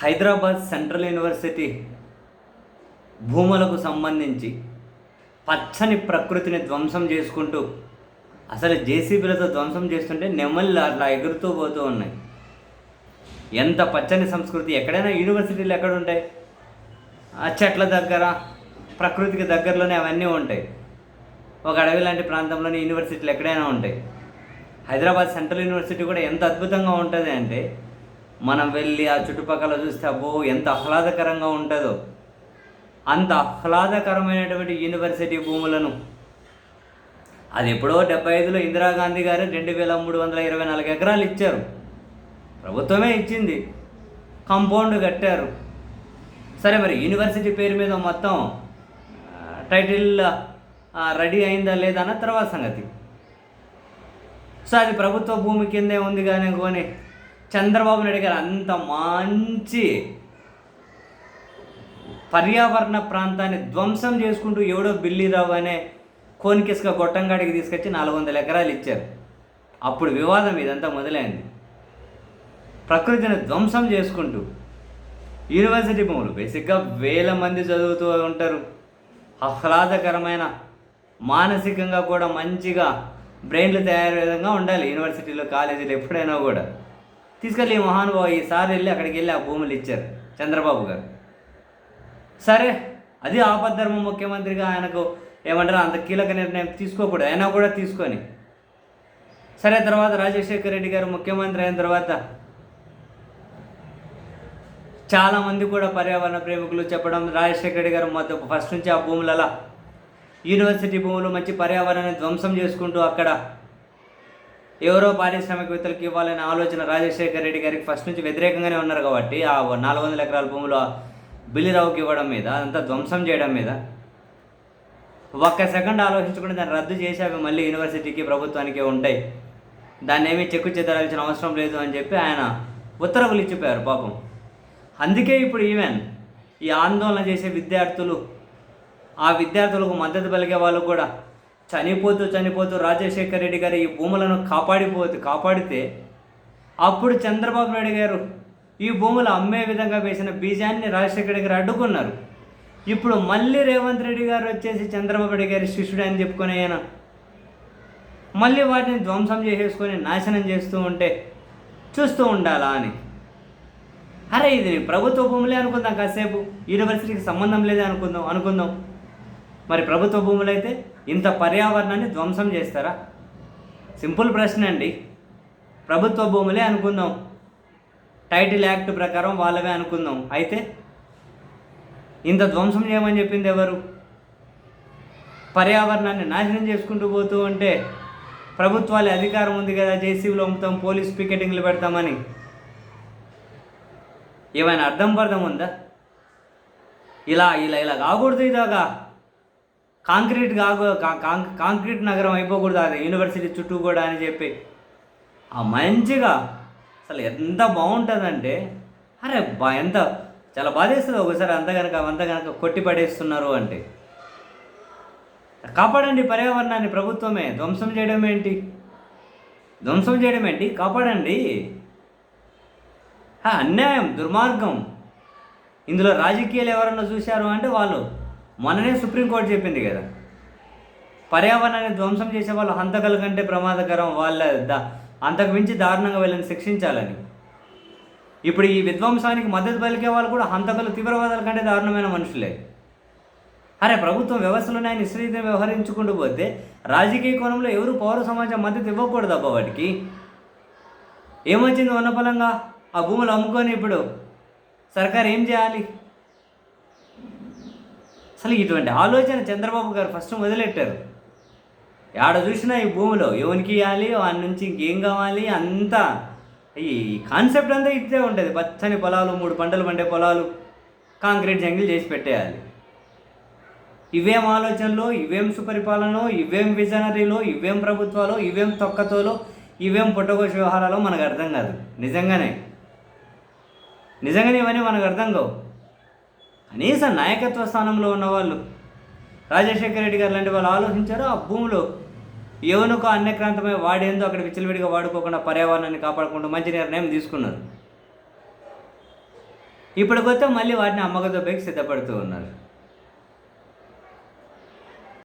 Hyderabad central university భూములకు సంబంధించి పచ్చని ప్రకృతిని ధ్వంసం చేసుకుంటూ అసలు జేసీబీలతో ధ్వంసం చేస్తుంటే నెమళ్ళు అట్లా ఎగురుతూ పోతూ ఉన్నాయి. ఎంత పచ్చని సంస్కృతి ఎక్కడైనా యూనివర్సిటీలు ఎక్కడ ఉంటాయి? ఆ చెట్ల దగ్గర ప్రకృతికి దగ్గరలోనే అవన్నీ ఉంటాయి. ఒక అడవి లాంటి ప్రాంతంలోని యూనివర్సిటీలు ఎక్కడైనా ఉంటాయి. హైదరాబాద్ సెంట్రల్ యూనివర్సిటీ కూడా ఎంత అద్భుతంగా ఉంటుంది అంటే మనం వెళ్ళి ఆ చుట్టుపక్కల చూస్తే అబ్బో ఎంత ఆహ్లాదకరంగా ఉంటుందో. అంత ఆహ్లాదకరమైనటువంటి యూనివర్సిటీ భూములను. అది ఎప్పుడో డెబ్బై ఐదులో ఇందిరాగాంధీ గారు రెండు వేల మూడు వందల ఇరవై నాలుగు ఎకరాలు ఇచ్చారు. ప్రభుత్వమే ఇచ్చింది. కాంపౌండ్ కట్టారు. సరే మరి యూనివర్సిటీ పేరు మీద మొత్తం టైటిల్ రెడీ అయిందా లేదా అన్న తర్వాత సంగతి. సో అది ప్రభుత్వ భూమి కిందే ఉంది కానీ కొని చంద్రబాబు నాయుడు గారు అంత మంచి పర్యావరణ ప్రాంతాన్ని ధ్వంసం చేసుకుంటూ ఎవడో బిల్లీరావు అనే కోనికిసుక గొట్టంగాడికి తీసుకొచ్చి నాలుగు వందల ఎకరాలు ఇచ్చారు. అప్పుడు వివాదం ఇదంతా మొదలైంది. ప్రకృతిని ధ్వంసం చేసుకుంటూ యూనివర్సిటీ భూములు బేసిక్గా వేల మంది చదువుతూ ఉంటారు. ఆహ్లాదకరమైన మానసికంగా కూడా మంచిగా బ్రెయిన్లు తయారయ్యే విధంగా ఉండాలి. యూనివర్సిటీలో కాలేజీలు ఎప్పుడైనా కూడా. తీసుకెళ్ళి ఈ మహానుభావు ఈసారి వెళ్ళి అక్కడికి వెళ్ళి ఆ భూములు ఇచ్చారు. చంద్రబాబు గారు. సరే అది ఆపద్ధర్మ ముఖ్యమంత్రిగా ఆయనకు ఏమంటారు అంత కీలక నిర్ణయం తీసుకోకూడదు. అయినా కూడా తీసుకొని. సరే తర్వాత రాజశేఖర రెడ్డి గారు ముఖ్యమంత్రి అయిన తర్వాత చాలామంది కూడా పర్యావరణ ప్రేమికులు చెప్పడం రాజశేఖర రెడ్డి గారు మొత్తం ఫస్ట్ నుంచి ఆ భూములలో యూనివర్సిటీ భూములు మంచి పర్యావరణాన్ని ధ్వంసం చేసుకుంటూ అక్కడ ఎవరో పారిశ్రామికవేత్తలకు ఇవ్వాలనే ఆలోచన రాజశేఖర రెడ్డి గారికి ఫస్ట్ నుంచి వ్యతిరేకంగానే ఉన్నారు కాబట్టి ఆ నాలుగు వందల ఎకరాల భూములు బిల్లిరావుకి ఇవ్వడం మీద అదంతా ధ్వంసం చేయడం మీద ఒక్క సెకండ్ ఆలోచించుకుంటే దాన్ని రద్దు చేసి అవి మళ్ళీ యూనివర్సిటీకి ప్రభుత్వానికి ఉంటాయి. దాన్ని ఏమీ చెక్కు చెదరాల్సిన అవసరం లేదు అని చెప్పి ఆయన ఉత్తర్వులు ఇచ్చిపోయారు పాపం. అందుకే ఇప్పుడు ఈవెన్ ఈ ఆందోళన చేసే విద్యార్థులు ఆ విద్యార్థులకు మద్దతు పలికే వాళ్ళు కూడా చనిపోతూ చనిపోతూ రాజశేఖర్ రెడ్డి గారు ఈ భూములను కాపాడిపోతూ కాపాడితే అప్పుడు చంద్రబాబు నాయుడు గారు ఈ భూములు అమ్మే విధంగా వేసిన బీజాన్ని రాజశేఖర్ రెడ్డి గారు అడ్డుకున్నారు. ఇప్పుడు మళ్ళీ రేవంత్ రెడ్డి గారు వచ్చేసి చంద్రబాబు నాయుడు గారి శిష్యుడు అని చెప్పుకొని ఆయన మళ్ళీ వాటిని ధ్వంసం చేసేసుకొని నాశనం చేస్తూ ఉంటే చూస్తూ ఉండాలా అని. అరే ఇది ప్రభుత్వ భూములే అనుకుందాం కాసేపు. యూనివర్సిటీకి సంబంధం లేదే అనుకుందాం అనుకుందాం. మరి ప్రభుత్వ భూములు అయితే ఇంత పర్యావరణాన్ని ధ్వంసం చేస్తారా? సింపుల్ ప్రశ్న అండి. ప్రభుత్వ భూములే అనుకుందాం. టైటిల్ యాక్ట్ ప్రకారం వాళ్ళవే అనుకుందాం. అయితే ఇంత ధ్వంసం చేయమని చెప్పింది ఎవరు? పర్యావరణాన్ని నాశనం చేసుకుంటూ పోతూ ఉంటే ప్రభుత్వాలు అధికారం ఉంది కదా జేసీబీలో అమ్ముతాం పోలీస్ పికెటింగ్లు పెడతామని. ఏమైనా అర్థం పర్థం ఉందా? ఇలా ఇలా ఇలా కాకూడదు ఇదాగా కాంక్రీట్ కాకు కా- కాం- కాంక్రీట్ నగరం అయిపోకూడదు అది యూనివర్సిటీ చుట్టూ కూడా అని చెప్పి. ఆ మంచిగా అసలు ఎంత బాగుంటుందంటే అరే బా ఎంత చాలా బాధేస్తుంది ఒకసారి అంత కనుక అంత కనుక కొట్టి పడేస్తున్నారు అంటే. కాపాడండి పర్యావరణాన్ని ప్రభుత్వమే. ధ్వంసం చేయడం ఏంటి? ధ్వంసం చేయడం ఏంటి? కాపాడండి. అన్యాయం దుర్మార్గం. ఇందులో రాజకీయాలు ఎవరన్నా చూశారు అంటే వాళ్ళు. మొన్ననే సుప్రీంకోర్టు చెప్పింది కదా. పర్యావరణాన్ని ధ్వంసం చేసే వాళ్ళు హంతకల కంటే ప్రమాదకరం వాళ్ళ ద అంతకు మించి దారుణంగా వీళ్ళని శిక్షించాలని. ఇప్పుడు ఈ విధ్వంసానికి మద్దతు పలికే వాళ్ళు కూడా హంతకులు తీవ్రవాదాల కంటే దారుణమైన మనుషులే. అరే ప్రభుత్వం వ్యవస్థలోనే ఆయన ఇస్త్రీతో వ్యవహరించుకుంటూ పోతే రాజకీయ కోణంలో ఎవరు పౌర సమాజం మద్దతు ఇవ్వకూడదు అబ్బా వాటికి ఏమొచ్చింది ఉన్నపలంగా ఆ భూములు అమ్ముకొని ఇప్పుడు. సర్కారు ఏం చేయాలి? అసలు ఇటువంటి ఆలోచన చంద్రబాబు గారు ఫస్ట్ మొదలెట్టారు. ఆడ చూసినా ఈ భూమిలో ఎవరికి ఇవ్వాలి వాడి నుంచి ఇంకేం కావాలి అంతా ఈ కాన్సెప్ట్ అంతా ఇట్లే ఉంటుంది. పచ్చని పొలాలు మూడు పంటలు పండే పొలాలు కాంక్రీట్ జంగిల్ చేసి పెట్టేయాలి. ఇవేం ఆలోచనలు ఇవేం సుపరిపాలన ఇవేం విజనరీలో ఇవేం ప్రభుత్వాలు ఇవేం తొక్కతోలో ఇవేం పుట్టగోష వ్యవహారాలు మనకు అర్థం కాదు. నిజంగానే. నిజంగానే ఇవన్నీ మనకు అర్థం కావు. కనీసం నాయకత్వ స్థానంలో ఉన్నవాళ్ళు. రాజశేఖర రెడ్డి గారు లాంటి వాళ్ళు ఆలోచించారు ఆ భూమిలో ఎవనుకో అన్యక్రాంతమై వాడేందో అక్కడ విచ్చలవిడిగా వాడుకోకుండా పర్యావరణాన్ని కాపాడుకుంటూ మంచి నిర్ణయం తీసుకున్నారు. ఇప్పటికొస్తే మళ్ళీ వాటిని అమ్మకదొబ్బకి సిద్ధపడుతూ ఉన్నారు.